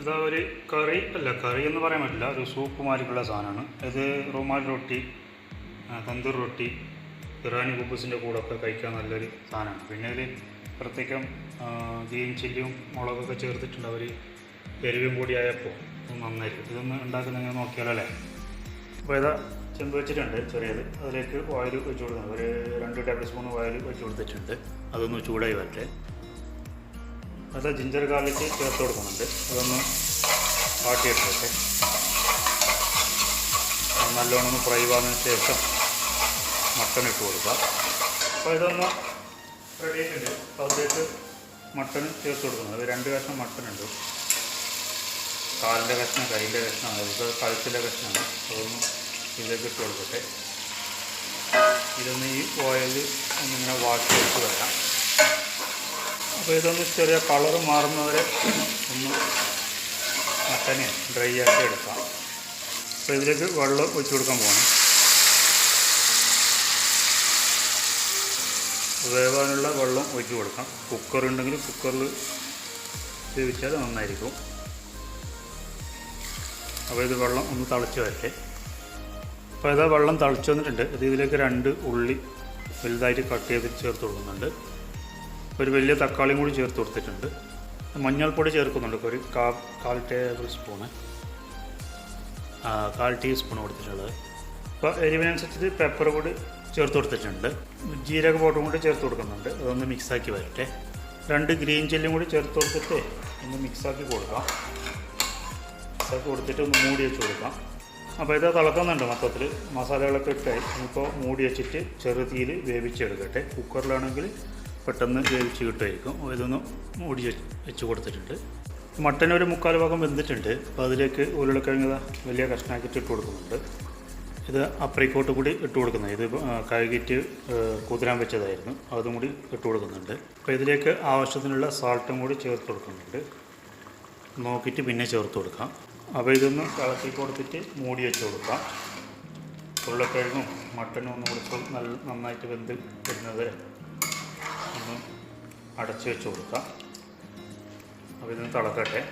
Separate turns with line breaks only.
ഇതാ ഒരു കറി അല്ല കറി എന്ന് പറയാൻ പറ്റില്ല. ഒരു സൂപ്പ് മാതിരിക്കുള്ള സാധനമാണ്. ഇത് റുമാൽ റൊട്ടി തന്തൂർ റൊട്ടി ഇറാനി കൂടെ ഒക്കെ കഴിക്കാൻ നല്ലൊരു സാധനമാണ്. പിന്നെ ഇതിൽ പ്രത്യേകം ഗ്രീൻ ചില്ലിയും മുളകൊക്കെ ചേർത്തിട്ടുണ്ട് അവർ എരിവും കൂടി ആയപ്പോൾ നന്നായിരിക്കും. ഇതൊന്ന് ഉണ്ടാക്കുന്ന ഞാൻ നോക്കിയാലോ അല്ലേ? അപ്പോൾ ഇതാ ചെമ്പ് വെച്ചിട്ടുണ്ട് ചെറിയത്. അതിലേക്ക് ഓയിൽ വെച്ച് കൊടുക്കുന്നത് ഒരു രണ്ട് ടേബിൾ സ്പൂൺ ഓയിൽ വെച്ച് കൊടുത്തിട്ടുണ്ട്. അതൊന്ന് ചൂടായി വരട്ടെ. അത് ജിഞ്ചർ ഗാർലിക്ക് ചേർത്ത് കൊടുക്കുന്നുണ്ട്. അതൊന്ന് വാട്ടിയെടുക്കട്ടെ നല്ലോണം ഒന്ന് ഫ്രൈ ആവുന്നതിന് ശേഷം മട്ടൺ ഇട്ട് കൊടുക്കുക അപ്പോൾ ഇതൊന്ന് റെഡി ആയിട്ടുണ്ട്. അതിലേക്ക് മട്ടൺ ചേർത്ത് കൊടുക്കുന്നത് രണ്ട് കഷ്ണം മട്ടൺ ഉണ്ട്. കാലിന്റെ കഷ്ണം കൈന്റെ കഷ്ണം അതൊക്കെ കഴുത്തിന്റെ കഷ്ണമാണ് അതൊന്ന് ഇതിലേക്ക് ഇട്ട് കൊടുക്കട്ടെ. ഇതൊന്ന് ഈ ഓയിൽ ഒന്നിങ്ങനെ വാട്ടി ചെയ്ത് വരാം. അപ്പോൾ ഇതൊന്ന് ചെറിയ കളർ മാറുന്നവരെ ഒന്ന് മട്ടനെ ഡ്രൈ ആക്കി എടുക്കാം. അപ്പോൾ ഇതിലേക്ക് വെള്ളം ഒഴിച്ച് കൊടുക്കാൻ പോകണം വേവാനുള്ള വെള്ളം ഒഴിച്ച് കൊടുക്കാം. കുക്കർ ഉണ്ടെങ്കിൽ കുക്കറിൽ വേവിച്ചാൽ നന്നായിരിക്കും. അപ്പോൾ ഇത് വെള്ളം ഒന്ന് തിളച്ച് വരട്ടെ. അപ്പോൾ ഇതാ വെള്ളം തിളച്ച് വന്നിട്ടുണ്ട്. ഇത് ഇതിലേക്ക് രണ്ട് ഉള്ളി വലുതായിട്ട് കട്ട് ചെയ്ത് ചേർത്ത് കൊടുക്കുന്നുണ്ട്. ഒരു വലിയ തക്കാളിയും കൂടി ചേർത്ത് കൊടുത്തിട്ടുണ്ട്. മഞ്ഞൾപ്പൊടി ചേർക്കുന്നുണ്ട്. ഒരു കാ കാൽ ടേബിൾ സ്പൂണ്. കാൽ ടീസ്പൂൺ കൊടുത്തിട്ടുള്ളത്. അപ്പോൾ എരിവിനനുസരിച്ച് പെപ്പർ കൂടി ചേർത്ത് കൊടുത്തിട്ടുണ്ട്. ജീരക പൗഡറും കൂടി ചേർത്ത് കൊടുക്കുന്നുണ്ട്. അതൊന്ന് മിക്സാക്കി വരട്ടെ. രണ്ട് ഗ്രീൻ ചില്ലും കൂടി ചേർത്ത് കൊടുത്തിട്ട് ഒന്ന് മിക്സാക്കി കൊടുക്കാം. മിക്സാക്കി കൊടുത്തിട്ട് ഒന്ന് മൂടി വെച്ച് കൊടുക്കാം. അപ്പോൾ ഇത് തിളക്കുന്നുണ്ട് മൊത്തത്തിൽ മസാലകളൊക്കെ ഇട്ടായി. ഇപ്പോൾ മൂടി വെച്ചിട്ട് ചെറുതീയിൽ വേവിച്ചെടുക്കട്ടെ. കുക്കറിലാണെങ്കിൽ പെട്ടെന്ന് വേവിച്ച് കിട്ടുമായിരിക്കും ഇതൊന്ന് മൂടി വെച്ച് കൊടുത്തിട്ടുണ്ട്. മട്ടൻ ഒരു മുക്കാൽ ഭാഗം വെന്തിട്ടുണ്ട്. അപ്പോൾ അതിലേക്ക് ഉരുളക്കിഴങ്ങ് വലിയ കഷ്ണാക്കിയിട്ട് ഇട്ട് കൊടുക്കുന്നുണ്ട്. ഇത് അപ്രൈക്കോട്ട് കൂടി ഇട്ട് കൊടുക്കുന്നത്. ഇത് കഴുകിയിട്ട് കുതിരാൻ വെച്ചതായിരുന്നു. അതും കൂടി ഇട്ട് കൊടുക്കുന്നുണ്ട്. അപ്പോൾ ഇതിലേക്ക് ആവശ്യത്തിനുള്ള സാൾട്ടും കൂടി ചേർത്ത് കൊടുക്കുന്നുണ്ട്. നോക്കിയിട്ട് പിന്നെ ചേർത്ത് കൊടുക്കാം. അപ്പോൾ ഇതൊന്ന് ഇളക്കി കൊടുത്തിട്ട് മൂടി വെച്ച് കൊടുക്കാം. ഉരുളക്കിഴങ്ങും മട്ടനും ഒന്നും കൂടി നല്ല നന്നായിട്ട് വെന്ത് വരുന്നത് വരെ ഒന്ന് അടച്ചു വെച്ച് കൊടുക്കാം. അപ്പോൾ ഇതൊന്ന് തിളക്കട്ടെ.